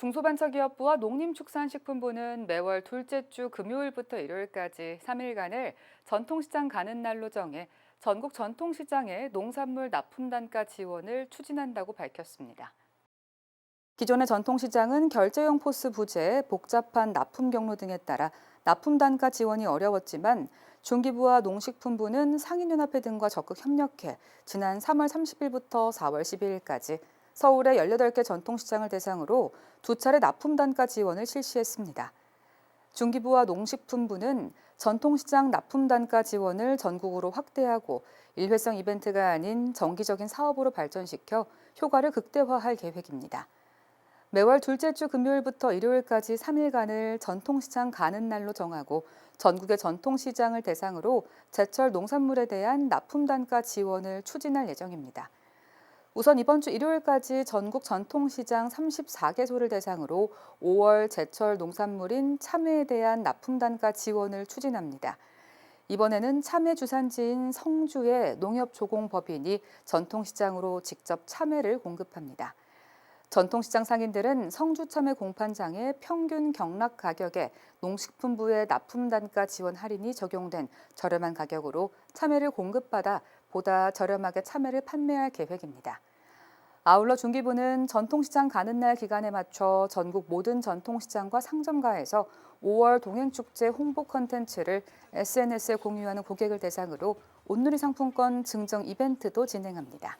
중소벤처기업부와 농림축산식품부는 매월 둘째 주 금요일부터 일요일까지 3일간을 전통시장 가는 날로 정해 전국 전통시장의 농산물 납품 단가 지원을 추진한다고 밝혔습니다. 기존의 전통시장은 결제용 포스 부재, 복잡한 납품 경로 등에 따라 납품 단가 지원이 어려웠지만 중기부와 농식품부는 상인연합회 등과 적극 협력해 지난 3월 30일부터 4월 12일까지 서울의 18개 전통시장을 대상으로 두 차례 납품 단가 지원을 실시했습니다. 중기부와 농식품부는 전통시장 납품 단가 지원을 전국으로 확대하고 일회성 이벤트가 아닌 정기적인 사업으로 발전시켜 효과를 극대화할 계획입니다. 매월 둘째 주 금요일부터 일요일까지 3일간을 전통시장 가는 날로 정하고 전국의 전통시장을 대상으로 제철 농산물에 대한 납품 단가 지원을 추진할 예정입니다. 우선 이번 주 일요일까지 전국 전통시장 34개소를 대상으로 5월 제철 농산물인 참외에 대한 납품 단가 지원을 추진합니다. 이번에는 참외 주산지인 성주의 농협조공법인이 전통시장으로 직접 참외를 공급합니다. 전통시장 상인들은 성주 참외 공판장의 평균 경락 가격에 농식품부의 납품 단가 지원 할인이 적용된 저렴한 가격으로 참외를 공급받아 보다 저렴하게 참외를 판매할 계획입니다. 아울러 중기부는 전통시장 가는 날 기간에 맞춰 전국 모든 전통시장과 상점가에서 5월 동행축제 홍보 컨텐츠를 SNS에 공유하는 고객을 대상으로 온누리 상품권 증정 이벤트도 진행합니다.